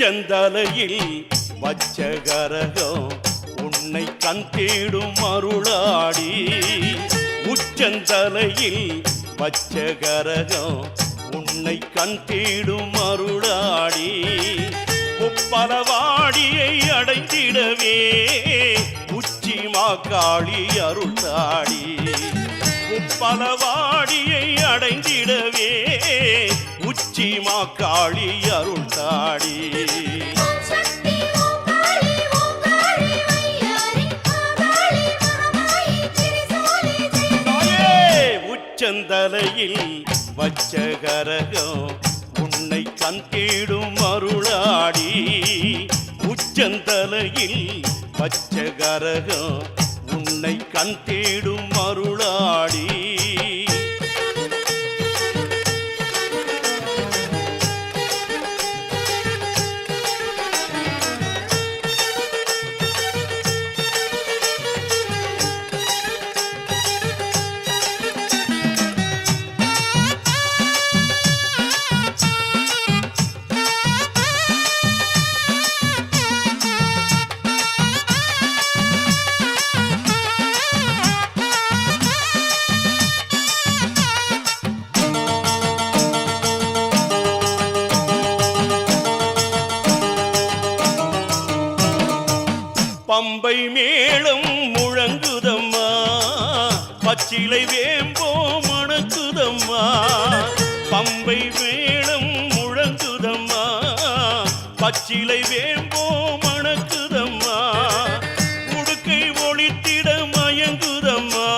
உச்சந்தலையில் வச்சகரகம் உன்னை கந்தேடும் அருளாடி. உச்சந்தலையில் வச்சகரகம் உன்னை கந்தேடும் அருளாடி. உப்பலவாடியை அடைந்திடவே உச்சி மாக்காளி அருள்தாடி. உப்பலவாடியை அடைந்திடவே உச்சி மாக்காளி அருள்தாடி ஓம் சக்தி ஓம் காளி ஓம் காளி மையாரி காளி மகமாயி உன்னை கண் அருளாடி. உச்சந்தலையில் வச்ச கரகம் உன்னை கண் அருளாடி. பம்பை மேளம் முழங்குதம்மா. பச்சிலை வேம்போ மணக்குதம்மா. பம்பை மேளம் முழங்குதம்மா. பச்சிலை வேம்போ மணக்குதம்மா. உடுக்கை ஒளித்திட மயங்குதம்மா.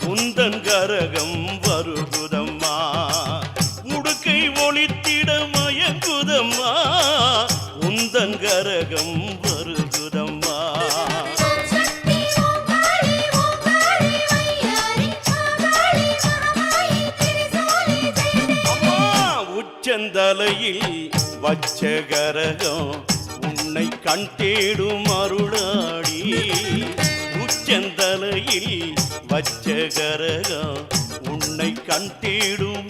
உந்தன் கரகம் வருகுதம்மா. இளந்தலையில் வச்ச கரகம் உன்னை கண் தேடும் அருளாடி. உச்சந்தலையில் வச்சகரகம் உன்னை கண் தேடும்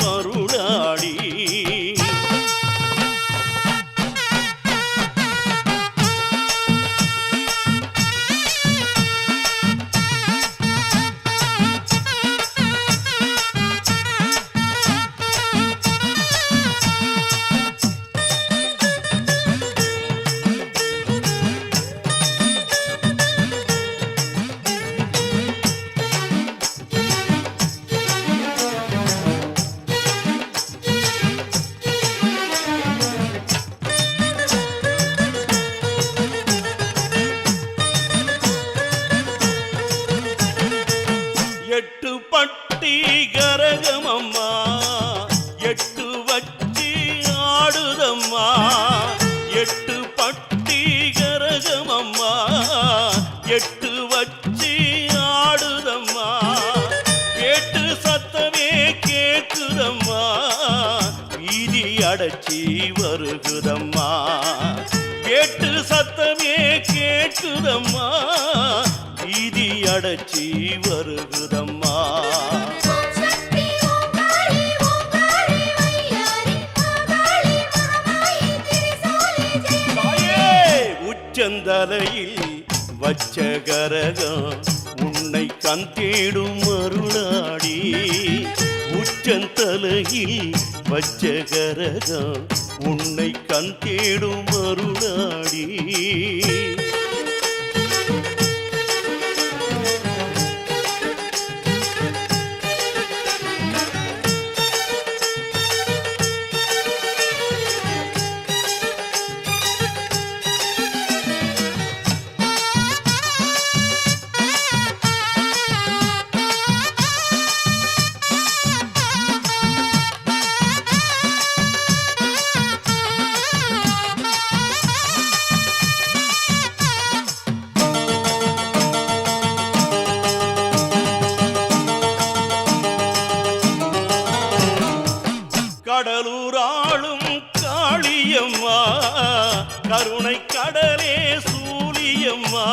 அடைச்சி வருகுதம்மா. கேட்டு சத்தமே கேட்குதம்மா வீதி அடைச்சி வருகுதம்மா. உச்சந்தலையில் வச்ச கரகம் உன்னை ஓம் காளி மையாரி காளி மகமாயி திரிசூலி உன்னை கண் தேடும் வச்சகரகம் ஆளும் காளியம்மா. கருணை கடலே சூழியம்மா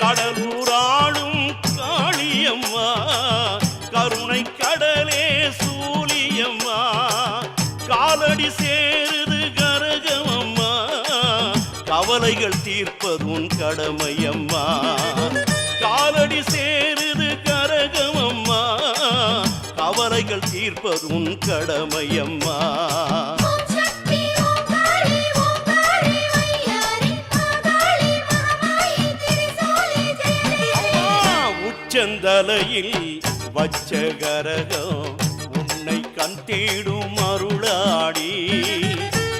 கடலூராளும் காளியம்மா. கருணை கடலே சூரியம்மா காலடி சேருது கரகமம்மா. கவலைகள் தீர்ப்பதும் கடமையம்மா. திரிசூலி உன் கடமையம்மா. உச்சந்தலையில் வச்ச கரகம் உன்னை கண் தேடும் அருளாடி.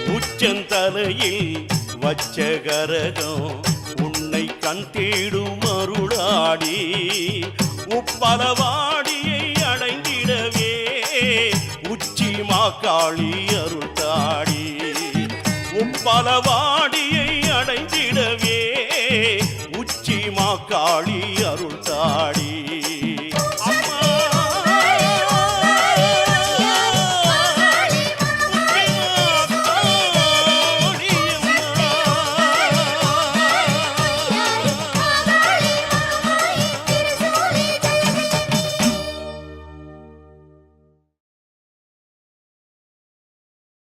உச்சந்தலையில் வச்ச கரகம் உன்னை கண் தேடும் அருளாடி. உப்பலவாடி காளி மாக்காளி அருள் தாடி உப்பலவாடியை அடைந்திடவே உச்சி மாக்காளி அருள்